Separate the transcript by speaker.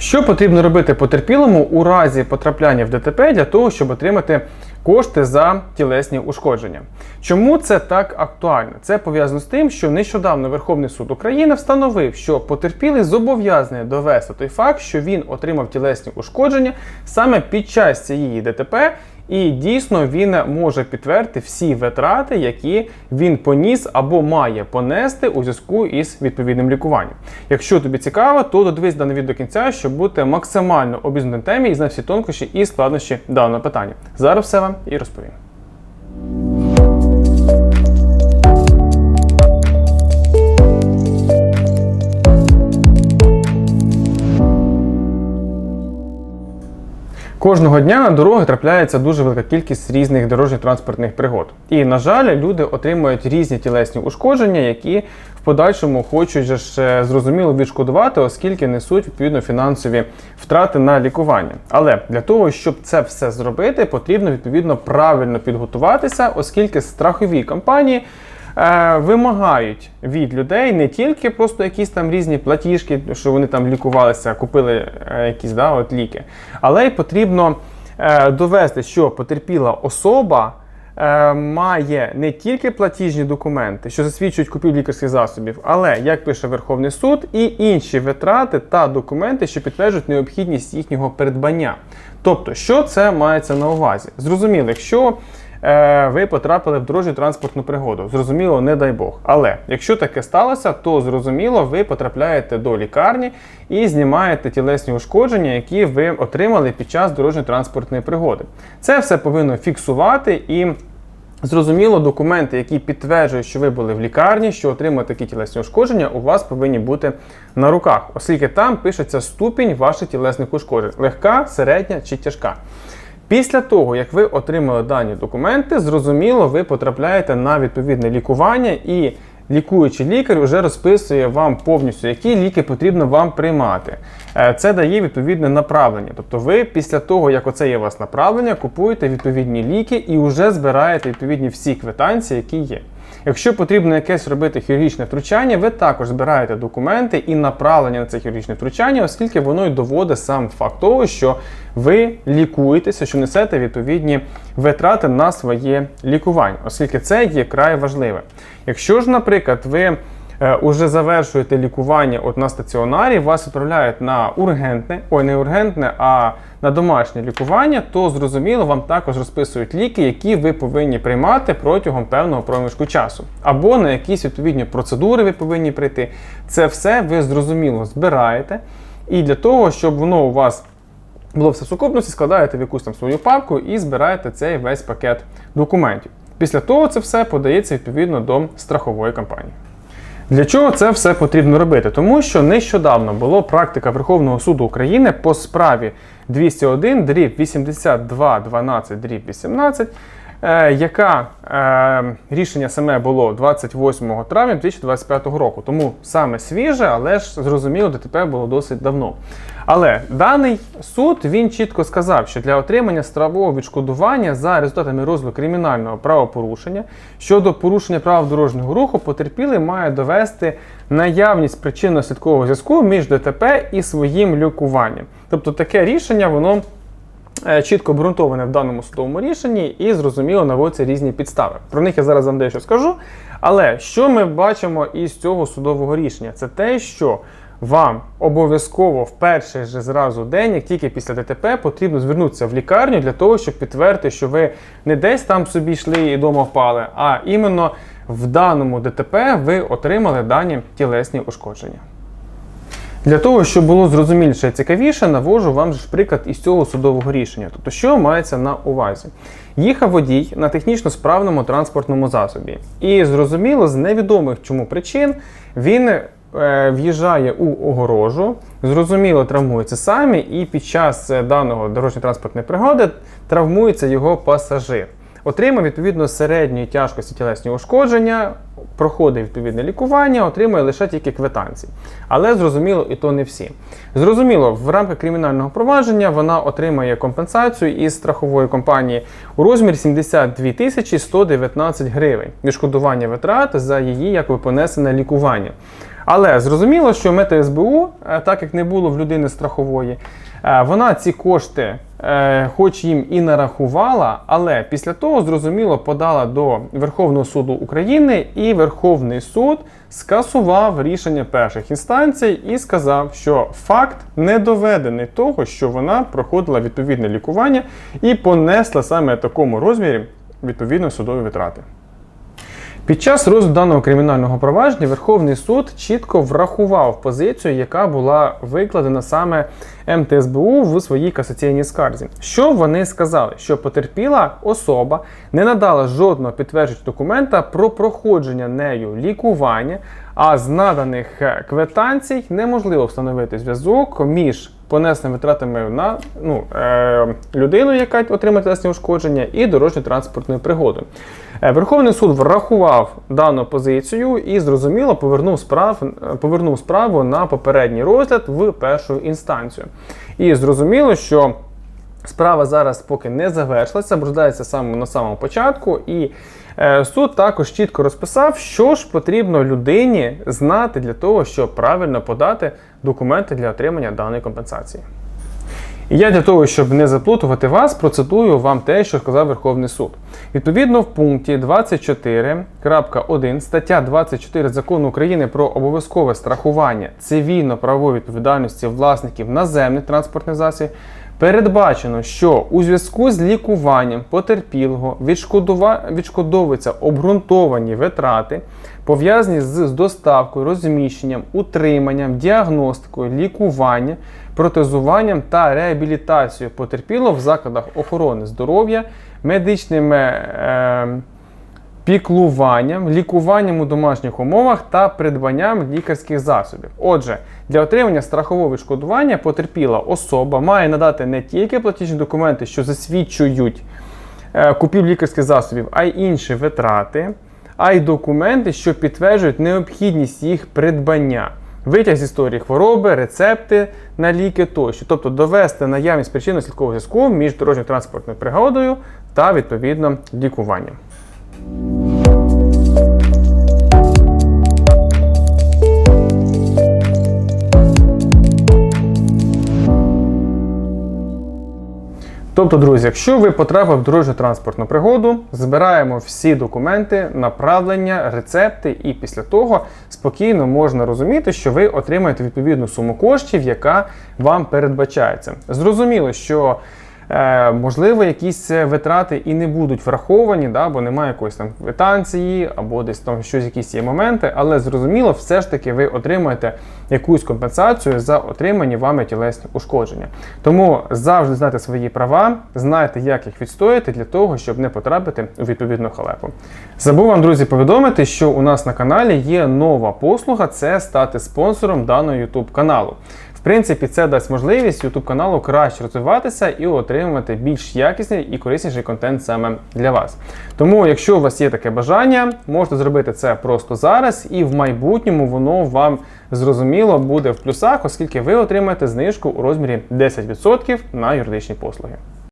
Speaker 1: Що потрібно робити потерпілому у разі потрапляння в ДТП для того, щоб отримати кошти за тілесні ушкодження? Чому це так актуально? Це пов'язано з тим, що нещодавно Верховний суд України встановив, що потерпілий зобов'язаний довести той факт, що він отримав тілесні ушкодження саме під час цієї ДТП. І дійсно він може підтвердити всі витрати, які він поніс або має понести у зв'язку із відповідним лікуванням. Якщо тобі цікаво, то додивись дане відео до кінця, щоб бути максимально обізнаним темі і знати всі тонкощі і складнощі даного питання. Зараз все вам і розповім. Кожного дня на дороги трапляється дуже велика кількість різних дорожньо-транспортних пригод. І, на жаль, люди отримують різні тілесні ушкодження, які в подальшому хочуть ж е, зрозуміло відшкодувати, оскільки несуть відповідно фінансові втрати на лікування. Але для того, щоб це все зробити, потрібно відповідно правильно підготуватися, оскільки страхові компанії. Е, Вимагають від людей не тільки просто якісь там різні платіжки, що вони там лікувалися, купили е, якісь да, от ліки, але й потрібно е, довести, що потерпіла особа має не тільки платіжні документи, що засвідчують купівлю лікарських засобів, але як пише Верховний суд, і інші витрати та документи, що підтверджують необхідність їхнього придбання. Тобто, що це мається на увазі? Зрозуміло, якщо ви потрапили в дорожню транспортну пригоду. Зрозуміло, не дай Бог. Але якщо таке сталося, то зрозуміло, ви потрапляєте до лікарні і знімаєте тілесні ушкодження, які ви отримали під час дорожньо-транспортної пригоди. Це все повинно фіксувати і. Зрозуміло, документи, які підтверджують, що ви були в лікарні, що отримали такі тілесні ушкодження, у вас повинні бути на руках, оскільки там пишеться ступінь ваших тілесних ушкоджень: легка, середня чи тяжка. Після того, як ви отримали дані документи, зрозуміло, ви потрапляєте на відповідне лікування і лікуючий лікар вже розписує вам повністю, які ліки потрібно вам приймати. Е, Це дає відповідне направлення. Тобто ви після того, як оце є у вас направлення, купуєте відповідні ліки і вже збираєте відповідні всі квитанції, які є. Якщо потрібно якесь робити хірургічне втручання, ви також збираєте документи і направлення на це хірургічне втручання, оскільки воно й доводить сам факт того, що ви лікуєтеся, що несете відповідні витрати на своє лікування, оскільки це є край важливе. Якщо ж, наприклад, ви уже завершуєте лікування от на стаціонарі, вас відправляють на ургентне, ой, не ургентне, а на домашнє лікування, то зрозуміло, вам також розписують ліки, які ви повинні приймати протягом певного проміжку часу. Або на якісь відповідні процедури ви повинні прийти. Це все ви зрозуміло збираєте. І для того, щоб воно у вас було все в сукупності, складаєте в якусь там свою папку і збираєте цей весь пакет документів. Після того це все подається відповідно до страхової компанії. Для чого це все потрібно робити? Тому що нещодавно була практика Верховного суду України по справі 201 дріб 82 12 дріб 18, е, яка е, рішення саме було 28 травня 2025 року. Тому саме свіже, але ж зрозуміло, ДТП було досить давно. Але даний суд він чітко сказав, що для отримання стравого відшкодування за результатами розгляду кримінального правопорушення щодо порушення правил дорожнього руху потерпілий має довести наявність причинно-слідкового зв'язку між ДТП і своїм лікуванням. Тобто таке рішення воно е, чітко обґрунтоване в даному судовому рішенні і зрозуміло наводяться різні підстави. Про них я зараз вам дещо скажу. Але що ми бачимо із цього судового рішення? Це те, що вам обов'язково в перший же зразу день, як тільки після ДТП, потрібно звернутися в лікарню для того, щоб підтвердити, що ви не десь там собі йшли і вдома впали, а іменно в даному ДТП ви отримали дані тілесні ушкодження. Для того, щоб було зрозуміліше і цікавіше, навожу вам ж приклад із цього судового рішення. Тобто, що мається на увазі? Їхав водій на технічно справному транспортному засобі. І зрозуміло, з невідомих чому причин він е, в'їжджає у огорожу, зрозуміло, травмується самі, і під час е, даного дорожньо-транспортної пригоди травмується його пасажир. Отримав відповідно середньої тяжкості тілесні ушкодження, проходить відповідне лікування, отримує лише тільки квитанції. Але зрозуміло, і то не всі. Зрозуміло, в рамках кримінального провадження вона отримає компенсацію із страхової компанії у розмірі 72 тисячі 119 гривень. Відшкодування витрат за її якби понесене лікування. Але зрозуміло, що мета СБУ, е, так як не було в людини страхової, вона ці кошти, е, хоч їм і нарахувала, але після того зрозуміло подала до Верховного суду України, і Верховний суд скасував рішення перших інстанцій і сказав, що факт не доведений того, що вона проходила відповідне лікування і понесла саме в такому розмірі відповідно судові витрати. Під час розгляду даного кримінального провадження Верховний суд чітко врахував позицію, яка була викладена саме МТСБУ в своїй касаційній скарзі. Що вони сказали? Що потерпіла особа не надала жодного підтвердження документа про проходження нею лікування, а з наданих е, квитанцій неможливо встановити зв'язок між понесеними витратами на ну, е, людину, яка отримає тілесні ушкодження, і дорожньо-транспортною пригодою. Е, Верховний суд врахував дану позицію і зрозуміло повернув, справ, е, повернув справу на попередній розгляд в першу інстанцію. І зрозуміло, що Справа зараз поки не завершилася, розглядається саме на самому початку, і суд також чітко розписав, що ж потрібно людині знати для того, щоб правильно подати документи для отримання даної компенсації. І я для того, щоб не заплутувати вас, процитую вам те, що сказав Верховний суд. Відповідно, в пункті 24.1 стаття 24 закону України про обов'язкове страхування цивільно-правової відповідальності власників наземних транспортних засобів передбачено, що у зв'язку з лікуванням потерпілого відшкодовуються обґрунтовані витрати, пов'язані з з доставкою, розміщенням, утриманням, діагностикою, лікуванням, протезуванням та реабілітацією потерпілого в закладах охорони здоров'я, медичними. Е... Піклуванням, лікуванням у домашніх умовах та придбанням лікарських засобів. Отже, для отримання страхового відшкодування потерпіла особа має надати не тільки платіжні документи, що засвідчують е, купівлю лікарських засобів, а й інші витрати, а й документи, що підтверджують необхідність їх придбання. Витяг з історії хвороби, рецепти на ліки тощо, тобто довести наявність причинно-слідкового зв'язку між дорожньо-транспортною пригодою та відповідно лікуванням. Тобто, друзі, якщо ви потрапили в дорожню транспортну пригоду, збираємо всі документи, направлення, рецепти, і після того спокійно можна розуміти, що ви отримаєте відповідну суму коштів, яка вам передбачається. Зрозуміло, що можливо, якісь витрати і не будуть враховані, да, бо немає якоїсь там квитанції, або десь там щось, якісь є моменти, але зрозуміло, все ж таки ви отримаєте якусь компенсацію за отримані вами тілесні ушкодження. Тому завжди знайте свої права, знайте, як їх відстояти для того, щоб не потрапити у відповідну халепу. Забув вам, друзі, повідомити, що у нас на каналі є нова послуга це стати спонсором даного YouTube каналу. Принципі, це дасть можливість YouTube каналу краще розвиватися і отримувати більш якісний і корисніший контент саме для вас. Тому, якщо у вас є таке бажання, можете зробити це просто зараз, і в майбутньому воно вам зрозуміло буде в плюсах, оскільки ви отримаєте знижку у розмірі 10% на юридичні послуги.